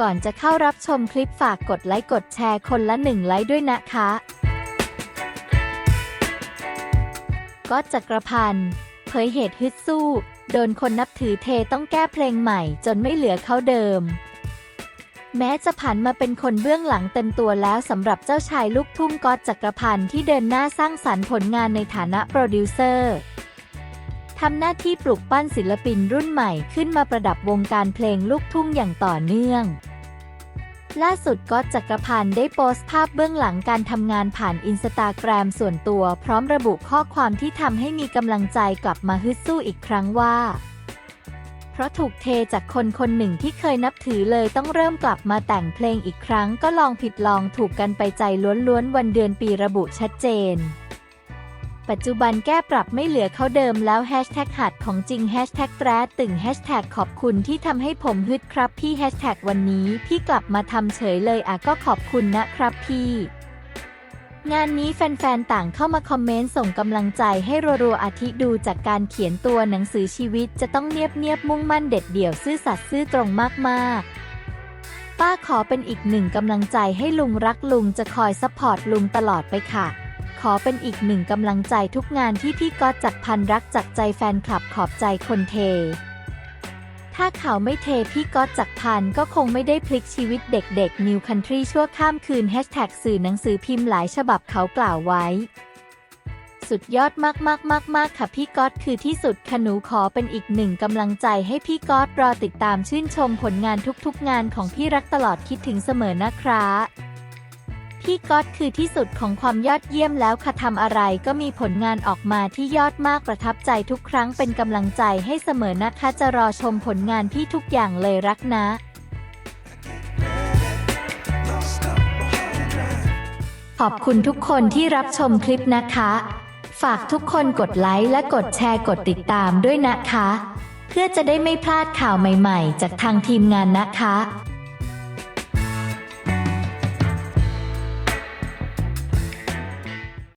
ก่อนจะเข้ารับชมคลิปฝากกดไลค์กดแชร์คนละหนึ่งไลค์ด้วยนะคะ ก็จักรพันธ์เผยเหตุฮึดสู้ โดนคนนับถือเทต้องแก้เพลงใหม่จนไม่เหลือเขาเดิม แม้จะผันมาเป็นคนเบื้องหลังเต็มตัวแล้วสำหรับเจ้าชายลูกทุ่งก๊อตจักรพันธ์ที่เดินหน้าสร้างสรรค์ผลงานในฐานะโปรดิวเซอร์ทำหน้าที่ปลุกปั้นศิลปินรุ่นใหม่ขึ้นมาประดับวงการเพลงลูกทุ่งอย่างต่อเนื่อง ล่าสุดก๊อตจักรพันธ์ได้โพสต์ภาพเบื้องหลังการทำงานผ่านอินสตาแกรมส่วนตัว พร้อมระบุข้อความที่ทำให้มีกำลังใจกลับมาฮึดสู้อีกครั้งว่า เพราะถูกเทจากคนคนหนึ่งที่เคยนับถือเลยต้องเริ่มกลับมาแต่งเพลงอีกครั้งก็ลองผิดลองถูกกันไปใจล้วนๆวันเดือนปีระบุชัดเจน ปัจจุบันแก้ปรับไม่เหลือเขาเดิมแล้วแฮชแท็กหัดของจริงแฮชแท็กแตรตึงแฮชแท็กขอบคุณที่ทำให้ผมฮึดครับพี่แฮชแท็กวันนี้พี่กลับมาทำเฉยเลยอะก็ขอบคุณนะครับพี่งานนี้แฟนๆ ต่างเข้ามาคอมเมนต์ส่งกำลังใจให้รัวๆอาทิดูจากการเขียนตัวหนังสือชีวิตจะต้องเนียบๆมุ่งมั่นเด็ดเดี่ยวซื่อสัตย์ซื่อตรงมากๆ ป้าขอเป็นอีกหนึ่งกำลังใจให้ลุงรักลุงจะคอยซัพพอร์ตลุงตลอดไปค่ะ อเป็นอีกหนึ่งกำลังใจทุกงานที่พี่ก๊อตจักพันรักจากใจแฟนคลับขอบใจคนเท ถ้าเขาไม่เทพี่ก๊อตจักพันก็คงไม่ได้พลิกชีวิตเด็กๆ New Country ชั่วข้ามคืนแฮชแท็กสื่อหนังสือพิมพ์หลายฉบับเขากล่าวไว้ สุดยอดมากๆๆๆค่ะพี่ก๊อตคือที่สุดค่ะหนูขอเป็นอีกหนึ่งกำลังใจให้พี่ก๊อตรอติดตามชื่นชมผลงานทุกๆงานของพี่รักตลอดคิดถึงเสมอนะครับ พี่ก๊อตคือที่สุดของความยอดเยี่ยมแล้วค่ะทำอะไรก็มีผลงานออกมาที่ยอดมากประทับใจทุกครั้งเป็นกำลังใจให้เสมอนะคะจะรอชมผลงานพี่ทุกอย่างเลยรักนะ ขอบคุณทุกคนที่รับชมคลิปนะคะ ฝากทุกคนกดไลค์และกดแชร์กดติดตามด้วยนะคะ เพื่อจะได้ไม่พลาดข่าวใหม่ ๆ จากทางทีมงานนะคะ